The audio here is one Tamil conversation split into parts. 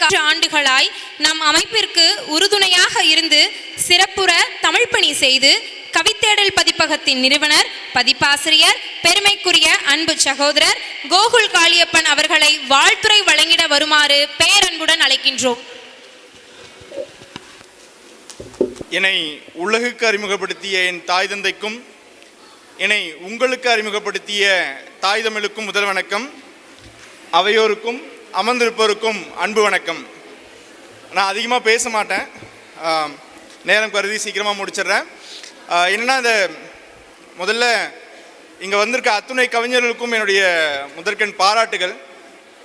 நான்கு ஆண்டுகளாய் நம் அமைப்பிற்கு உறுதுணையாக இருந்து சிறப்புற தமிழ் பணி செய்து கவித்தேடல் பதிப்பகத்தின் நிறுவனர் பதிப்பாசிரியர் பெருமைக்குரிய அன்பு சகோதரர் கோகுல் காளியப்பன் அவர்களை வாழ்த்துரை வழங்கிட வருமாறு பேரன்புடன் அழைக்கின்றோம். என்னை உலகுக்கு அறிமுகப்படுத்திய என் தாய் தந்தைக்கும் என்னை உங்களுக்கு அறிமுகப்படுத்திய தாய் தமிழுக்கும் முதல் வணக்கம். அவையோருக்கும் அமர்ந்திருப்போருக்கும் அன்பு வணக்கம். நான் அதிகமாக பேச மாட்டேன். நேரம் கருதி சீக்கிரமாக முடிச்சிடுறேன். என்னென்னா இந்த முதல்ல இங்கே வந்திருக்க அத்துணை கவிஞர்களுக்கும் என்னுடைய முதற்கண் பாராட்டுகள்.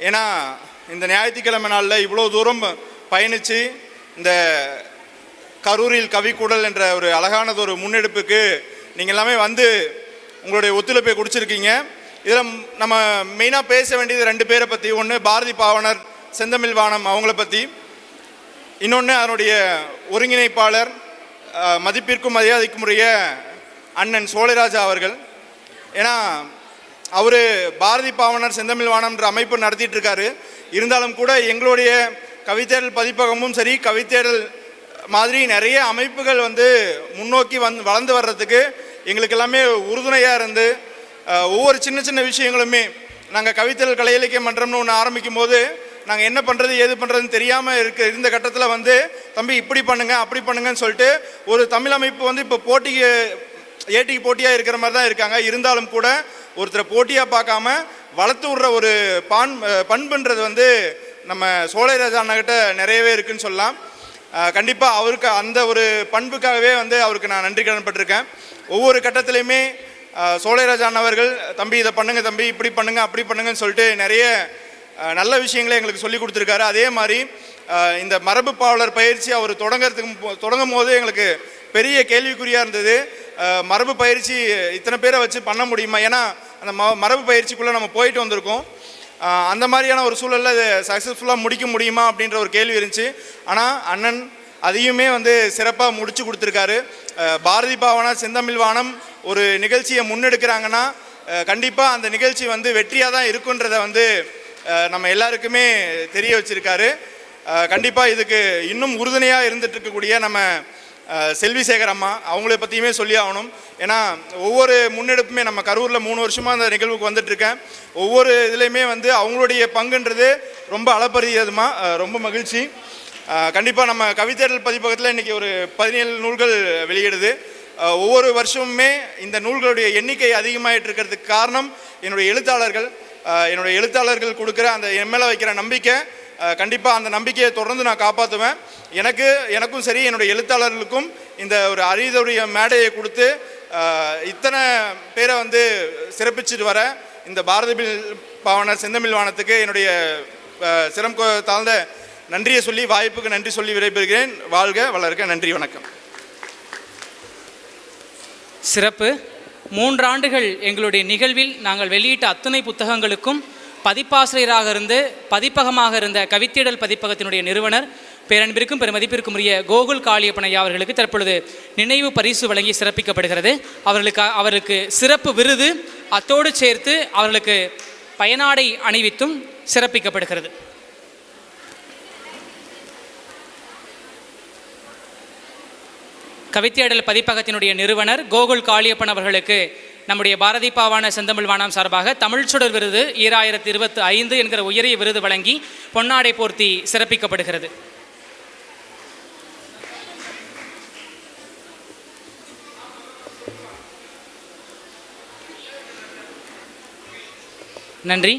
ஏன்னா இந்த ஞாயிற்றுக்கிழமை நாளில் இவ்வளோ தூரம் பயணித்து இந்த கரூரில் கவிக்கூடல் என்ற ஒரு அழகானது ஒரு முன்னெடுப்புக்கு நீங்கள் எல்லாமே வந்து உங்களுடைய ஒத்துழைப்பை கொடுத்துருக்கீங்க. இதில் நம்ம மெயினாக பேச வேண்டியது ரெண்டு பேரை பற்றி ஒன்று பாரதி பாவனர் செந்தமிழ் வானம் அவங்கள பற்றி இன்னொன்று அதனுடைய ஒருங்கிணைப்பாளர் மதிப்பிற்கும் மரியாதைக்கும் உரிய அண்ணன் சோழராஜா அவர்கள். ஏன்னா அவர் பாரதி பாவனர் செந்தமிழ் வானம்ன்ற அமைப்பு நடத்திட்டு இருக்காரு. இருந்தாலும் கூட எங்களுடைய கவித்தேடல் பதிப்பகமும் சரி கவித்தேடல் மாதிரி நிறைய அமைப்புகள் வந்து முன்னோக்கி வந் வளர்ந்து வர்றதுக்கு எங்களுக்கு எல்லாமே உறுதுணையாக இருந்து ஒவ்வொரு சின்ன சின்ன விஷயங்களுமே நாங்கள் கவிதைகள் கலை இலக்கிய மன்றம்னு ஒன்று ஆரம்பிக்கும் போது நாங்கள் என்ன பண்ணுறது ஏது பண்ணுறதுன்னு தெரியாமல் இருக்க இருந்த கட்டத்தில் வந்து தம்பி இப்படி பண்ணுங்கள் அப்படி பண்ணுங்கன்னு சொல்லிட்டு ஒரு தமிழ் அமைப்பு வந்து இப்போ போட்டிக்கு ஏட்டிக்கு போட்டியாக இருக்கிற மாதிரி தான் இருக்காங்க. இருந்தாலும் கூட ஒருத்தரை போட்டியாக பார்க்காம வளர்த்து விடுற ஒரு பான் பண்புன்றது வந்து நம்ம சோழராஜா அண்ணகிட்ட நிறையவே இருக்குன்னு சொல்லலாம். கண்டிப்பாக அவருக்கு அந்த ஒரு பண்புக்காகவே வந்து அவருக்கு நான் நன்றி கடன்பட்டிருக்கேன். ஒவ்வொரு கட்டத்துலேயுமே அஹ், அவர்கள் தம்பி இதை பண்ணுங்க தம்பி இப்படி பண்ணுங்க அப்படி பண்ணுங்கன்னு சொல்லிட்டு நிறைய நல்ல விஷயங்களை எங்களுக்கு சொல்லி கொடுத்துருக்காரு. அதே மாதிரி இந்த மரபு பாவலர் பயிற்சி அவர் தொடங்கிறதுக்கு தொடங்கும் போது எங்களுக்கு பெரிய கேள்விக்குறியாக இருந்தது. மரபு பயிற்சி இத்தனை பேரை வச்சு பண்ண முடியுமா? ஏன்னா அந்த ம மரபு பயிற்சிக்குள்ளே நம்ம போயிட்டு வந்திருக்கோம். அந்த மாதிரியான ஒரு சூழலில் சக்ஸஸ்ஃபுல்லாக முடிக்க முடியுமா? அப்படின்ற ஒரு கேள்வி இருந்துச்சு. ஆனால் அண்ணன் அதையுமே வந்து சிறப்பாக முடிச்சு கொடுத்துருக்காரு. பாரதி பாவனா செந்தமிழ் வானம் ஒரு நிகழ்ச்சியை முன்னெடுக்கிறாங்கன்னா கண்டிப்பாக அந்த நிகழ்ச்சி வந்து வெற்றியாக தான் இருக்குன்றதை வந்து நம்ம எல்லாருக்குமே தெரிய வச்சுருக்காரு. கண்டிப்பாக இதுக்கு இன்னும் உறுதுணையாக இருந்துட்டு இருக்கக்கூடிய நம்ம செல்வி சேகர் அம்மா அவங்கள பற்றியுமே சொல்லி ஆகணும். ஏன்னா ஒவ்வொரு முன்னெடுப்புமே நம்ம கரூரில் மூணு வருஷமாக அந்த நிகழ்வுக்கு வந்துட்டுருக்கேன். ஒவ்வொரு இதுலேயுமே வந்து அவங்களுடைய பங்குன்றது ரொம்ப அளப்பரியதுமா ரொம்ப மகிழ்ச்சி. கண்டிப்பாக நம்ம கவிதைகள் பதிப்பகத்தில் இன்றைக்கி ஒரு பதினேழு நூல்கள் வெளியிடுது. ஒவ்வொரு வருஷமுமே இந்த நூல்களுடைய எண்ணிக்கை அதிகமாகிட்டு இருக்கிறதுக்கு காரணம் என்னுடைய எழுத்தாளர்கள். என்னுடைய எழுத்தாளர்கள் கொடுக்குற அந்த என் மேலே வைக்கிற நம்பிக்கை கண்டிப்பாக அந்த நம்பிக்கையை தொடர்ந்து நான் காப்பாற்றுவேன் எனக்கு எனக்கும் சரி என்னுடைய எழுத்தாளர்களுக்கும் இந்த ஒரு அரியதுடைய மேடையை கொடுத்து இத்தனை பேரை வந்து சிறப்பிச்சுட்டு வர இந்த பாரதி பாவனர் செந்தமிழ் வானத்துக்கு என்னுடைய அஹ், சிரம் தாழ்ந்த நன்றியை சொல்லி வாய்ப்புக்கு நன்றி சொல்லி விடைபெறுகிறேன். வாழ்க வளர்க நன்றி வணக்கம். சிறப்பு. மூன்றாண்டுகள் எங்களுடைய நிகழ்வில் நாங்கள் வெளியிட்ட அத்தனை புத்தகங்களுக்கும் பதிப்பாசிரியராக இருந்து பதிப்பகமாக இருந்த கவித்திடல் பதிப்பகத்தினுடைய நிறுவனர் பேரன்பிற்கும் பெருமதிப்பிற்கும் உரிய கோகுல் காளியப்பனையா அவர்களுக்கு தற்பொழுது நினைவு பரிசு வழங்கி சிறப்பிக்கப்படுகிறது. அவர்களுக்கு அவருக்கு சிறப்பு விருது. அத்தோடு சேர்த்து அவர்களுக்கு பயனாடை அணிவித்தும் சிறப்பிக்கப்படுகிறது. கவித்தேடல் பதிப்பகத்தினுடைய நிறுவனர் கோகுல் காளியப்பன் அவர்களுக்கு நம்முடைய பாரதி பாவான செந்தமிழ் வானம் சார்பாக தமிழ் சுடர் விருது ஈராயிரத்தி இருபத்தி ஐந்து என்கிற உயரிய விருது வழங்கி பொன்னாடை போர்த்தி சிறப்பிக்கப்படுகிறது. நன்றி.